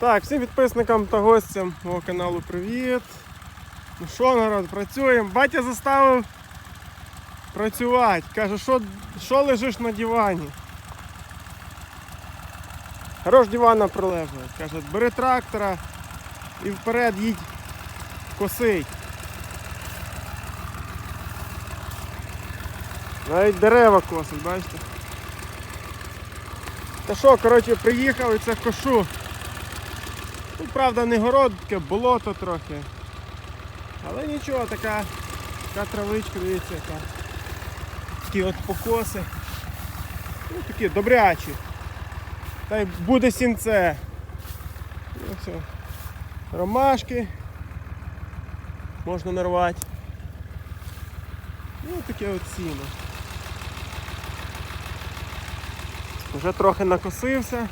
Так, всім підписникам та гостям мого каналу привіт. Ну що, народ, працюємо. Батя заставив працювати. Каже, що, що лежиш на дивані? Хорош дивана прилежно. Каже, бери трактора і вперед їдь косить. Навіть дерева косить, бачите? Та що, коротше, приїхав і це кошу. Правда, не город, таке болото трохи. Але нічого, така, така травичка, дивіться, яка. Такі от покоси. Ну, такі добрячі. Та й буде сінце. Ну, все. Ромашки. Можна нарвати. Ну, таке от сіно. Вже трохи накосився.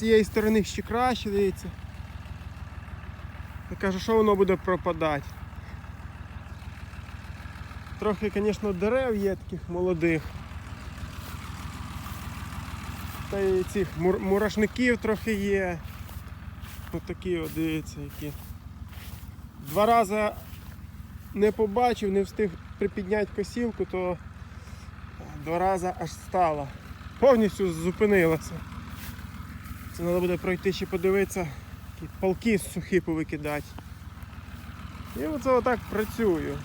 Цієї сторони ще краще, дивіться. Я кажу, що воно буде пропадати. Трохи, звісно, дерев є таких молодих. Та й цих мур- мурашників трохи є. Ось такі, от, дивіться, які. Два рази не побачив, не встиг припідняти косілку, то два рази аж стала. Повністю зупинилася. Це треба буде пройти ще подивитися, які палки сухі повикидати. І оце отак працюю.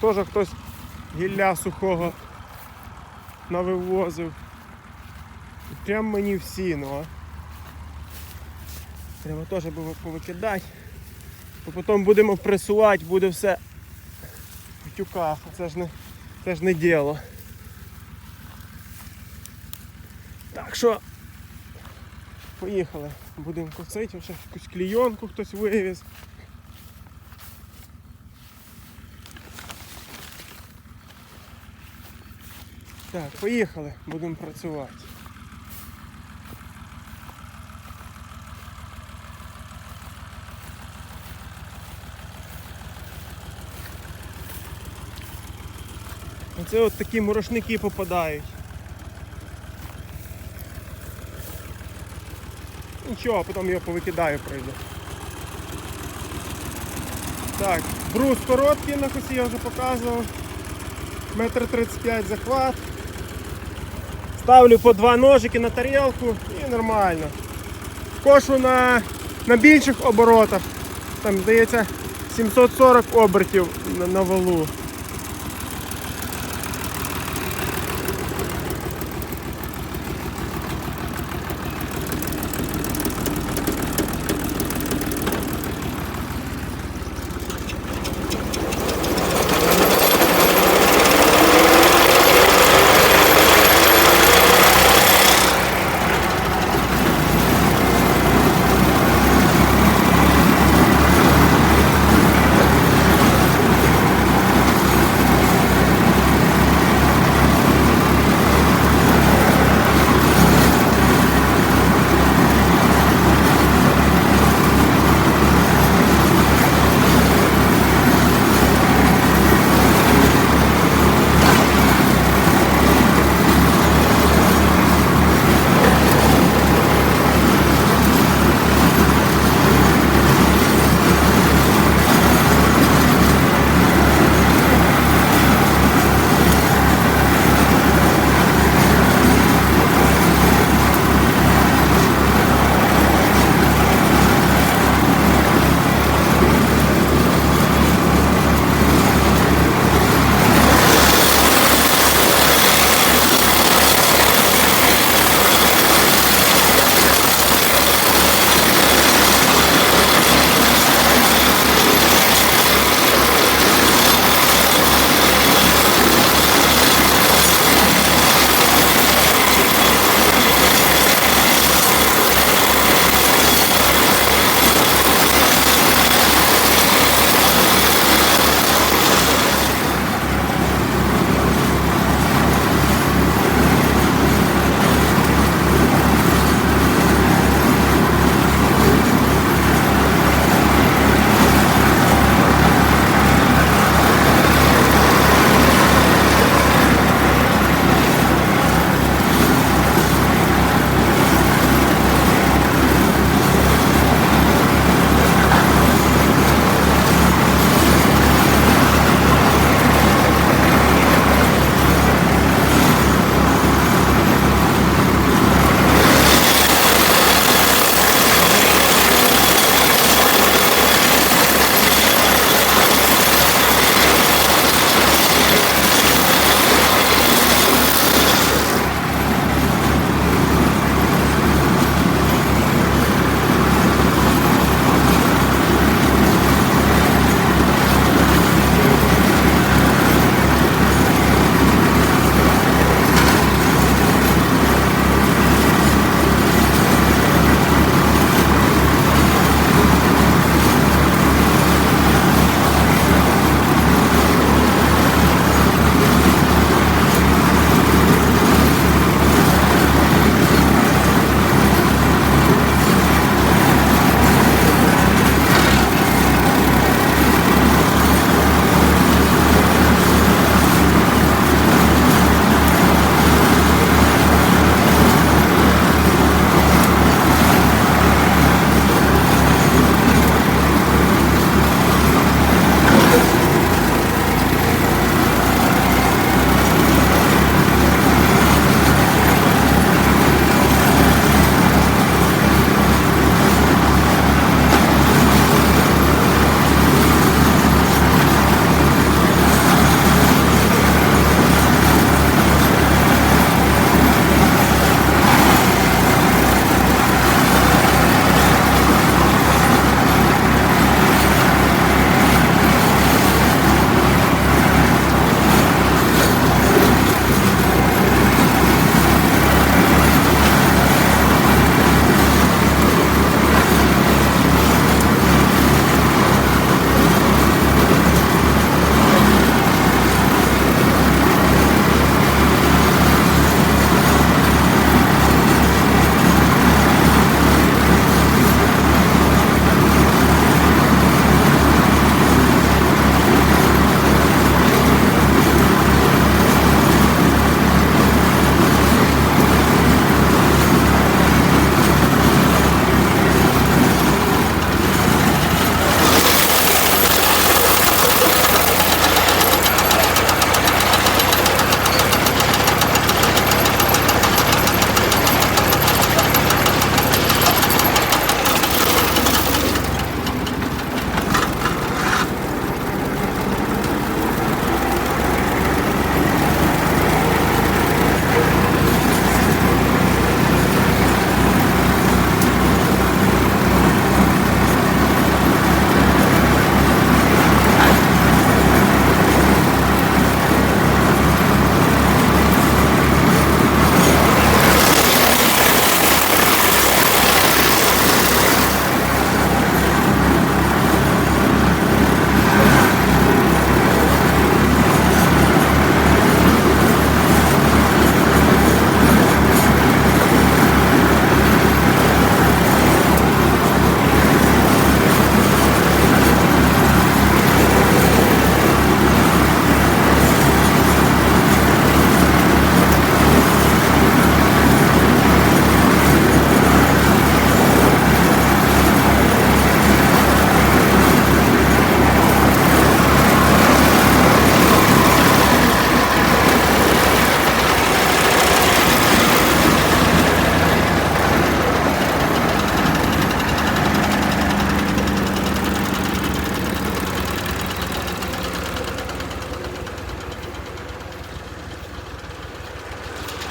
Теж хтось гілля сухого навивозив. І Прям мені в сіно. а. Треба теж повикидати. Бо потім будемо пресувати, буде все в тюках. Це ж не, це ж не діло. Так що поїхали. Будемо косити, ще якусь клійонку хтось вивіз. Так, поїхали, будемо працювати. Оце от такі мурашники попадають. Нічого, потім його повикидаю пройду. Так, брус короткий на косі я вже показував. Метр 35 захват. Ставлю по два ножики на тарілку і нормально. Кошу на, на більших оборотах. Там, здається, 740 обертів на, на валу.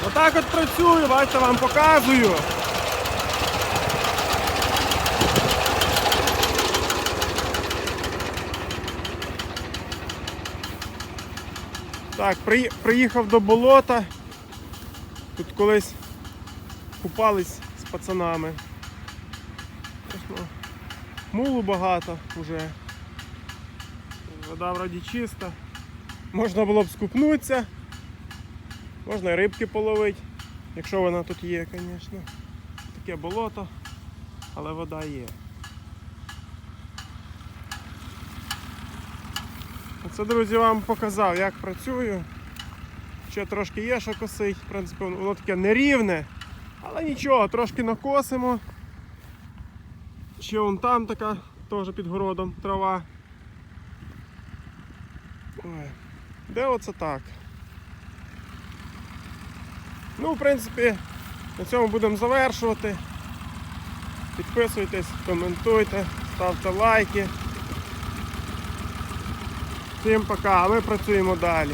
Отак от працюю, бачите, вам показую. Так, приїхав до болота. Тут колись купались з пацанами. Ну, Мулу багато вже. Вода вроді чиста. Можна було б скупнутися. Можна рибки половити, якщо вона тут є, звісно. Таке болото, але вода є. Оце, друзі, вам показав, як працюю. Ще трошки є, що косить. В принципі, воно таке нерівне, але нічого, трошки накосимо. Ще вон там така, теж під городом трава. Ой. Де оце так? Ну, в принципі, на цьому будемо завершувати. Підписуйтесь, коментуйте, ставте лайки. Всім пока, а ми працюємо далі.